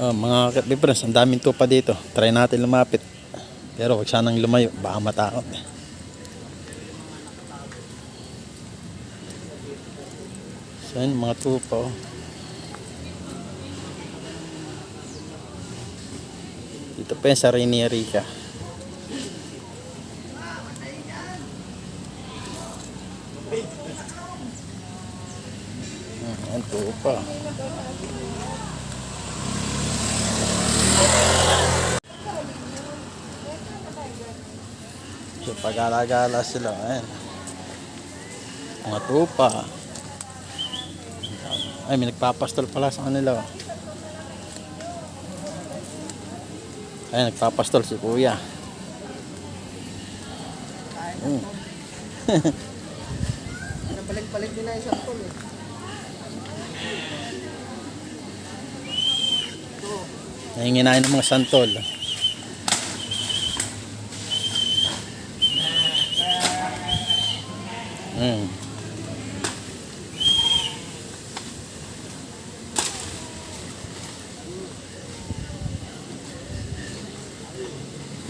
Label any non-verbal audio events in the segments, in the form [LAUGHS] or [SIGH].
Oh, mga kapibras, ang daming tupa dito. Try natin lumapit. Pero wag sanang lumayo, baka matakot. So yun, mga tupa. Oh. Dito pa yan sa Rica. Hmm, Ang tupa. So pag-alagala sila, ayan. Mga tupa. Ay, may nagpapastol pala sa kanila. oh. Ay, nagpapastol si kuya. Mm. [LAUGHS] Balik-balik din na yung sampol eh. Nahinginain ng mga santol. Mm.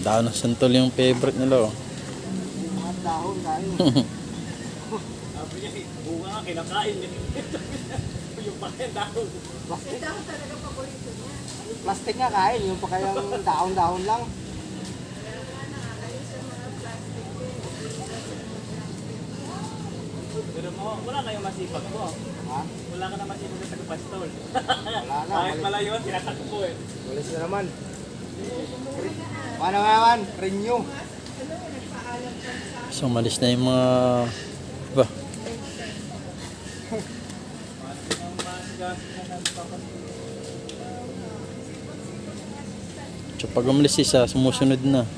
Dahon ng santol yung favorite nila. Oh. [LAUGHS] [LAUGHS] Mga dahon tayo. Bunga nga, kinakain niya. yung pakain dahon. Plastic. Plastic nga kain, yung pa kayang dahon-dahon lang. Pero mo, wala kayong masipag mo. Ha? Wala ka na masipag sa tagapastol. Wala na. Kahit malayo, tinatakbo eh. walis na naman. Paano nga naman? Renew. So, malis na yung mga... Ba? So, pag umalis isa, sumusunod na.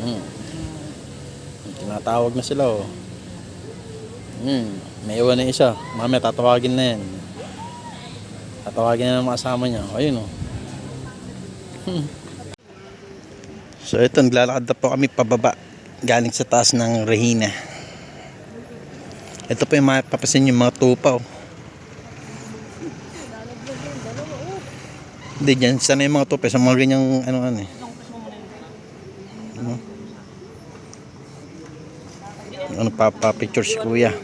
Hmm. Tinatawag na sila oh. Hmm. May iwan na isa. Mamaya tatawagin na yan. Tatawagin na ng mga kasama niya. Ayun oh. Hmm. [LAUGHS] So ito, naglalakad na po kami pababa. Galing sa taas ng Regina. Ito po yung mapapasin yung mga tupa oh. Hindi dyan, sana yung mga tupa sa mga ganyang ano ano eh. Ano? Ano pa, pa picture si kuya.